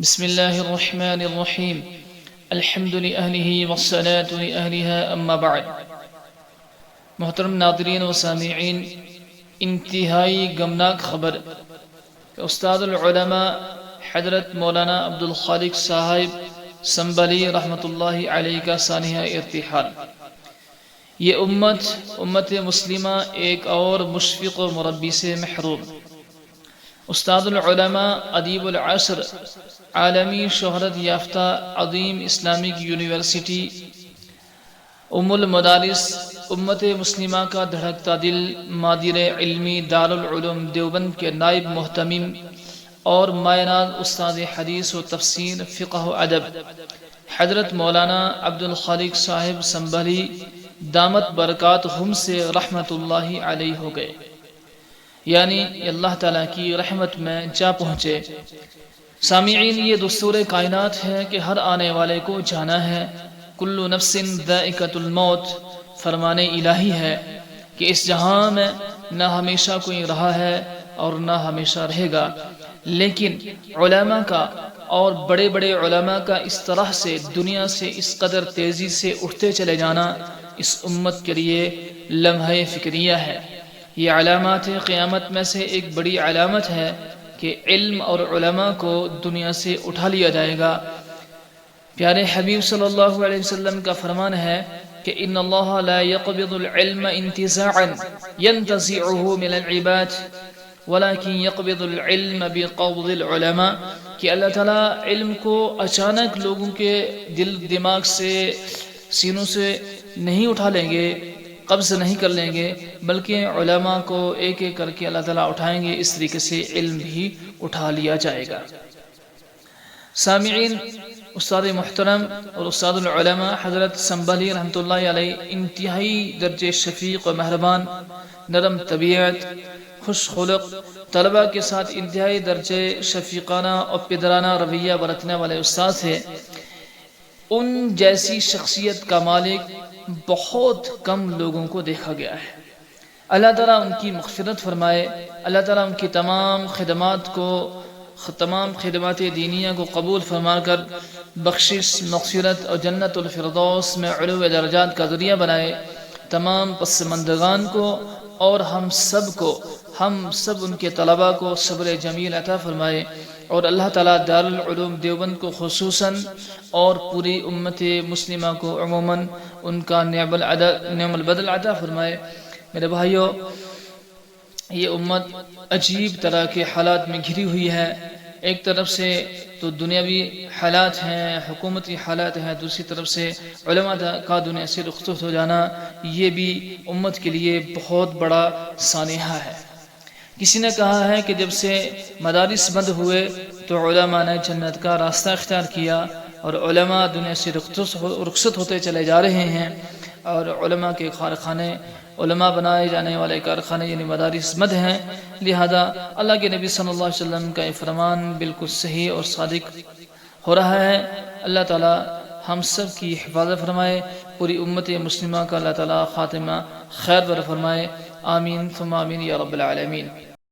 بسم الله الرحمن الرحيم. الحمد لأهله والصلاة لأهلها، أما بعد. محترم ناظرین و سامعین، انتہائی گمناک خبر. کہ استاد العلماء حضرت مولانا عبد الخالق صاحب سنبلی رحمۃ اللہ علیہ کا سانحہ ارتحال. یہ امت امت مسلمہ ایک اور مشفق و مربی سے محروم. استاد العلماء ادیب العصر، عالمی شہرت یافتہ عظیم اسلامک یونیورسٹی ام المدارس امت مسلمہ کا دھڑکتا دل، مادر علمی دارالعلوم دیوبند کے نائب محتمم اور مائنات استاد حدیث و تفسیر فقہ و ادب، حضرت مولانا عبد الخالق صاحب سنبھلی، دامت برکات ہم سے رحمت اللہ علیہ ہو گئے۔ یعنی اللہ تعالیٰ کی رحمت میں جا پہنچے۔ سامعین، یہ دستور کائنات ہے کہ ہر آنے والے کو جانا ہے۔ کلو نفس ذائقت الموت۔ فرمان الہی ہے کہ اس جہاں میں نہ ہمیشہ کوئی رہا ہے اور نہ ہمیشہ رہے گا۔ لیکن علماء کا اور بڑے بڑے علماء کا اس طرح سے دنیا سے اس قدر تیزی سے اٹھتے چلے جانا اس امت کے لیے لمحہ فکریہ ہے۔ یہ علامات قیامت میں سے ایک بڑی علامت ہے کہ علم اور علماء کو دنیا سے اٹھا لیا جائے گا۔ پیارے حبیب صلی اللہ علیہ وسلم کا فرمان ہے کہ ان اللہ لا يقبض العلم انتزاعا ينتزعه من العباد ولكن يقبض العلم بقبض العلماء، کہ اللہ تعالیٰ علم کو اچانک لوگوں کے دل دماغ سے، سینوں سے نہیں اٹھا لیں گے۔ قبض نہیں کر لیں گے، بلکہ علماء کو ایک ایک کر کے اللہ تعالیٰ اٹھائیں گے، اس طریقے سے علم بھی اٹھا لیا جائے گا۔ سامعین، استاد محترم اور استاد العلماء حضرت سنبھلی رحمۃ اللہ علیہ انتہائی درج شفیق و مہربان، نرم طبیعت، خوش خلق طلبہ کے ساتھ انتہائی درجے شفیقانہ اور پدرانہ رویہ برتنے والے استاد تھے ان جیسی شخصیت کا مالک بہت کم لوگوں کو دیکھا گیا ہے۔ اللہ تعالیٰ ان کی مغفرت فرمائے۔ اللہ تعالیٰ ان کی تمام خدمات کو، تمام خدمات دینیہ کو قبول فرما کر بخشش، مغفرت اور جنت الفردوس میں علو درجات کا ذریعہ بنائے۔ تمام پسمندگان کو اور ہم سب کو، ہم سب ان کے طلباء کو صبر جمیل عطا فرمائے۔ اور اللہ تعالیٰ دارالعلوم دیوبند کو خصوصاً اور پوری امت مسلمہ کو عموماً ان کا نعم نعم البدل عطا فرمائے۔ میرے بھائیوں یہ امت عجیب طرح کے حالات میں گھری ہوئی ہے۔ ایک طرف سے تو دنیاوی حالات ہیں، حکومتی حالات ہیں، دوسری طرف سے علماء کا دنیا سے رخصت ہو جانا، یہ بھی امت کے لیے بہت بڑا سانحہ ہے۔ کسی نے کہا ہے کہ جب سے مدارس بند ہوئے تو علماء نے جنت کا راستہ اختیار کیا اور علماء دنیا سے رخصت ہوتے چلے جا رہے ہیں۔ اور علماء کے کارخانے، علماء بنائے جانے والے کارخانے یعنی مدارس مد ہیں۔ لہذا اللہ کے نبی صلی اللہ علیہ وسلم کا یہ فرمان بالکل صحیح اور صادق ہو رہا ہے۔ اللہ تعالی ہم سب کی حفاظت فرمائے، پوری امت مسلمہ کا اللہ تعالی خاتمہ خیر بر فرمائے۔ آمین، ثم آمین یا رب العالمین۔